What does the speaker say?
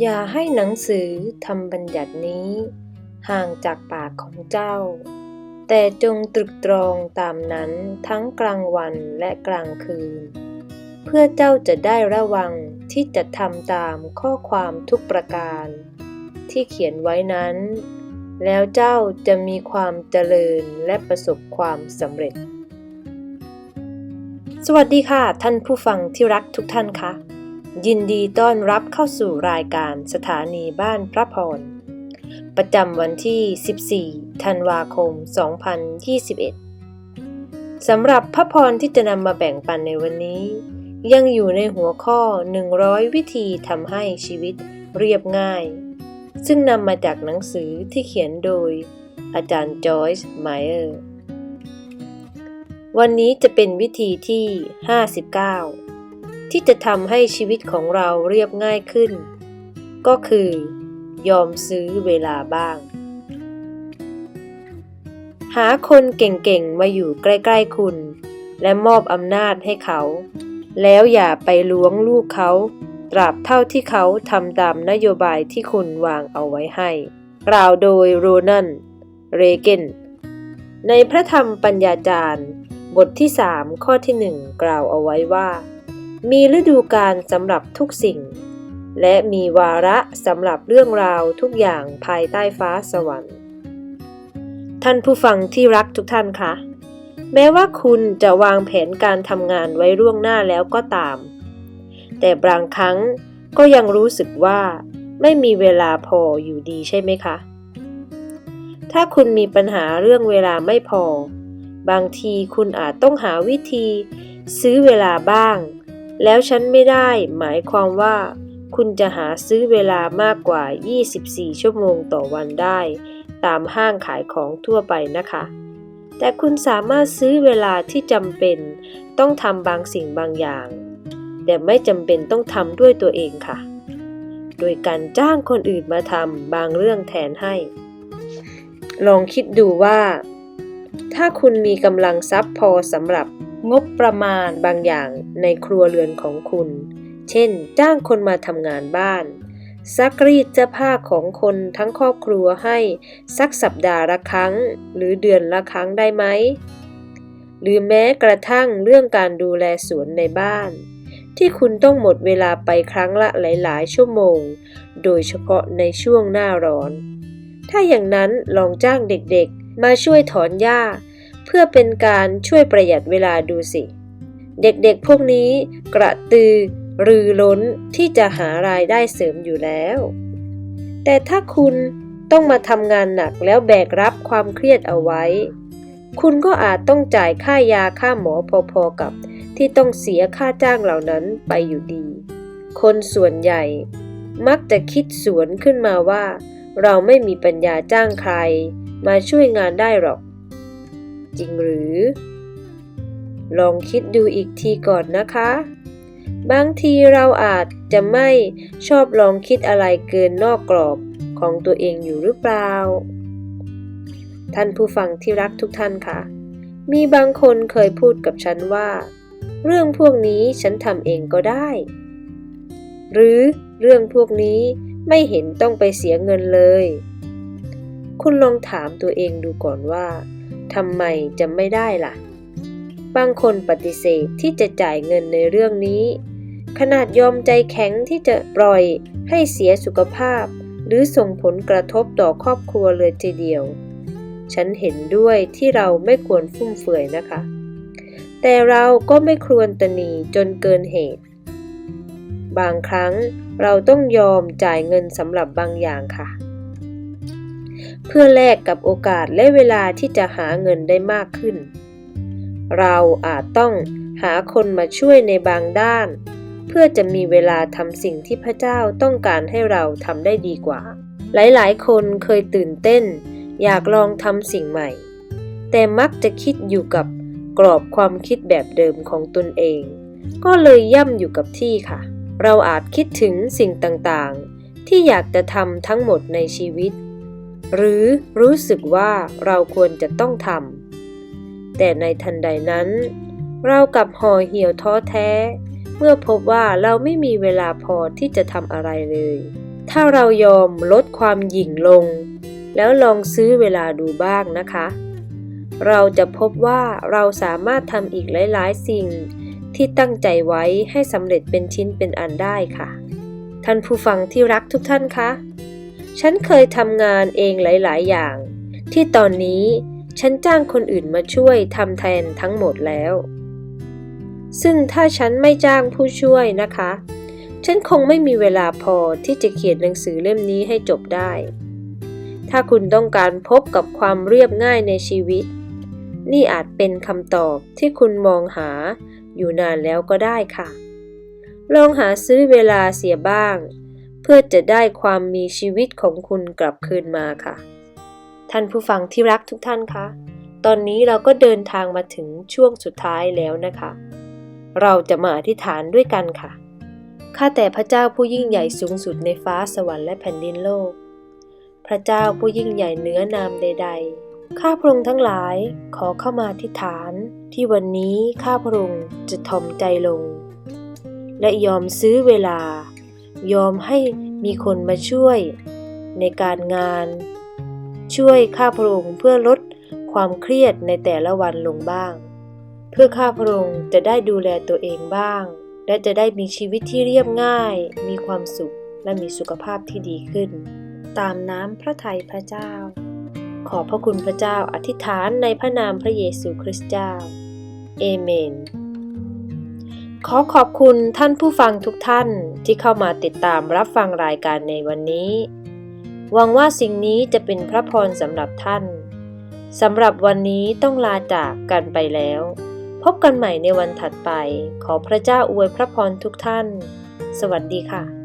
อย่าให้หนังสือทำบัญญัตินี้ ห่างจากปากของเจ้า แต่จงตรึกตรองตามนั้นทั้งกลางวันและกลางคืน เพื่อเจ้าจะได้ระวังที่จะทำตามข้อความทุกประการ ที่เขียนไว้นั้น แล้วเจ้าจะมีความเจริญและประสบความสำเร็จ สวัสดีค่ะ ท่านผู้ฟังที่รักทุกท่านคะ ยินดีต้อนรับเข้าสู่รายการสถานีบ้านพระพร ประจำวันที่ 14 ธันวาคม 2021 สำหรับพระพรที่จะนำมาแบ่งปันในวันนี้ ยังอยู่ในหัวข้อ 100 วิธีทำให้ชีวิตเรียบง่าย ซึ่งนำมาจากหนังสือที่เขียนโดย อาจารย์จอยส์ไมเออร์ วันนี้จะเป็นวิธีที่ 59 ที่จะทำให้ชีวิตของเราเรียบง่ายขึ้น ก็คือ ยอมซื้อเวลาบ้าง หาคนเก่งๆ มาอยู่ใกล้ๆคุณ และมอบอำนาจให้เขา แล้วอย่าไปล้วงลูกเขา ตราบเท่าที่เขาทำตามนโยบายที่คุณวางเอาไว้ให้ กล่าวโดยโรนัน เรเกนในพระธรรมปัญญาจารย์ บทที่3ข้อที่1กล่าวเอาไว้ว่า มีฤดูกาลสำหรับทุกสิ่ง และมีวาระสำหรับเรื่องราวทุกอย่างภายใต้ฟ้าสวรรค์ ท่านผู้ฟังที่รักทุกท่านคะแม้ว่าคุณจะวางแผนการทำงานไว้ล่วงหน้าแล้วก็ตาม แต่บางครั้งก็ยังรู้สึกว่าไม่มีเวลาพออยู่ดีใช่ไหมคะ ถ้าคุณมีปัญหาเรื่องเวลาไม่พอ บางทีคุณอาจต้องหาวิธี ซื้อเวลาบ้าง แล้วฉันไม่ได้หมายความว่า คุณจะหาซื้อเวลามากกว่า 24 ชั่วโมงต่อวันได้ ตามห้างขายของทั่วไปนะคะ แต่คุณสามารถซื้อเวลาที่จำเป็น ต้องทำบางสิ่งบางอย่าง แต่ไม่จำเป็นต้องทำด้วยตัวเองค่ะ โดยการจ้างคนอื่นมาทำบางเรื่องแทนให้ ลองคิดดูว่า ถ้าคุณมีกำลังทรัพย์พอสำหรับ งบประมาณบางอย่างในครัวเรือนของคุณ เช่น จ้างคนมาทำงานบ้าน ซักรีดเสื้อผ้าของคนทั้งครอบครัวให้สักสัปดาห์ละครั้ง หรือเดือนละครั้งได้ไหม หรือแม้กระทั่งเรื่องการดูแลสวนในบ้าน ที่คุณต้องหมดเวลาไปครั้งละหลาย ๆ ชั่วโมง โดยเฉพาะในช่วงหน้าร้อน ถ้าอย่างนั้นลองจ้างเด็กๆ มาช่วยถอนหญ้า เพื่อเป็นการช่วยประหยัดเวลาดูสิ เด็กๆพวกนี้กระตือรือร้นที่จะหารายได้เสริมอยู่แล้ว แต่ถ้าคุณต้องมาทำงานหนักแล้วแบกรับความเครียดเอาไว้ คุณก็อาจต้องจ่ายค่ายาค่าหมอพอๆกับ ที่ต้องเสียค่าจ้างเหล่านั้นไปอยู่ดี คนส่วนใหญ่ มักจะคิดสวนขึ้นมาว่า เราไม่มีปัญญาจ้างใคร มาช่วยงานได้หรอก จริงหรือ ลองคิดดูอีกทีก่อนนะคะ บางทีเราอาจจะไม่ชอบลองคิดอะไรเกินนอกกรอบของตัวเองอยู่หรือเปล่า ท่านผู้ฟังที่รักทุกท่านคะมีบางคนเคยพูดกับฉันว่า เรื่องพวกนี้ฉันทำเองก็ได้ หรือเรื่องพวกนี้ไม่เห็นต้องไปเสียเงินเลย คุณลองถามตัวเองดูก่อนว่า ทำไมจะไม่ได้ล่ะ บางคนปฏิเสธที่จะจ่ายเงินในเรื่องนี้ ขนาดยอมใจแข็งที่จะปล่อยให้เสียสุขภาพ หรือส่งผลกระทบต่อครอบครัวเลยทีเดียว ฉันเห็นด้วยที่เราไม่ควรฟุ่มเฟือยนะคะ แต่เราก็ไม่ควรตนีจนเกินเหตุ บางครั้งเราต้องยอมจ่ายเงินสำหรับบางอย่างค่ะ เพื่อแลกกับโอกาสและเวลาที่จะหาเงินได้มากขึ้น เราอาจต้องหาคนมาช่วยในบางด้าน เพื่อจะมีเวลาทำสิ่งที่พระเจ้าต้องการให้เราทำได้ดีกว่า หลายๆ คนเคยตื่นเต้น อยากลองทำสิ่งใหม่ แต่มักจะคิดอยู่กับกรอบความคิดแบบเดิมของตนเอง ก็เลยย่ำอยู่กับที่ค่ะ เราอาจคิดถึงสิ่งต่างๆ ที่อยากจะทำทั้งหมดในชีวิต หรือรู้สึกว่าเราควรจะต้องทำแต่ในทันใดนั้น เรากลับห่อเหี่ยวท้อแท้ เมื่อพบว่าเราไม่มีเวลาพอที่จะทำอะไรเลย ถ้าเรายอมลดความหยิ่งลง แล้วลองซื้อเวลาดูบ้างนะคะ เราจะพบว่าเราสามารถทำอีกหลาย ๆ สิ่งที่ตั้งใจไว้ให้สำเร็จเป็นชิ้นเป็นอันได้ค่ะ ท่านผู้ฟังที่รักทุกท่านคะ ฉันเคยทำงานเองหลาย ๆ อย่าง ที่ตอนนี้ฉันจ้างคนอื่นมาช่วยทำแทนทั้งหมดแล้ว ซึ่งถ้าฉันไม่จ้างผู้ช่วยนะคะ ฉันคงไม่มีเวลาพอที่จะเขียนหนังสือเล่มนี้ให้จบได้ ถ้าคุณต้องการพบกับความเรียบง่ายในชีวิต นี่อาจเป็นคำตอบที่คุณมองหาอยู่นานแล้วก็ได้ค่ะ ลองหาซื้อเวลาเสียบ้าง พื่อจะได้ความมีชีวิตของคุณกลับคืนมาค่ะ ท่านผู้ฟังที่รักทุกท่านคะ ตอนนี้เราก็เดินทางมาถึงช่วงสุดท้ายแล้วนะคะ เราจะมาอธิษฐานด้วยกันค่ะ ข้าแต่พระเจ้าผู้ยิ่งใหญ่สูงสุดในฟ้าสวรรค์และแผ่นดินโลก พระเจ้าผู้ยิ่งใหญ่เหนือนามใด ๆข้าพระองค์ทั้งหลายขอเข้ามาอธิษฐาน ที่วันนี้ข้าพระองค์จะทอมใจลง และยอมซื้อเวลา ยอมให้มีคนมาช่วยในการงาน ช่วยข้าพระองค์เพื่อลดความเครียดในแต่ละวันลงบ้าง เพื่อข้าพระองค์จะได้ดูแลตัวเองบ้าง และจะได้มีชีวิตที่เรียบง่าย มีความสุขและมีสุขภาพที่ดีขึ้น ตามน้ำพระทัยพระเจ้า ขอพระคุณพระเจ้าอธิษฐานในพระนามพระเยซูคริสต์เจ้า เอเมน ขอขอบคุณท่านผู้ฟังทุกท่านที่เข้ามาติดตามรับฟังรายการในวันนี้ หวังว่าสิ่งนี้จะเป็นพระพรสำหรับท่านสำหรับวันนี้ต้องลาจากกันไปแล้ว พบกันใหม่ในวันถัดไป ขอพระเจ้าอวยพระพรทุกท่าน สวัสดีค่ะ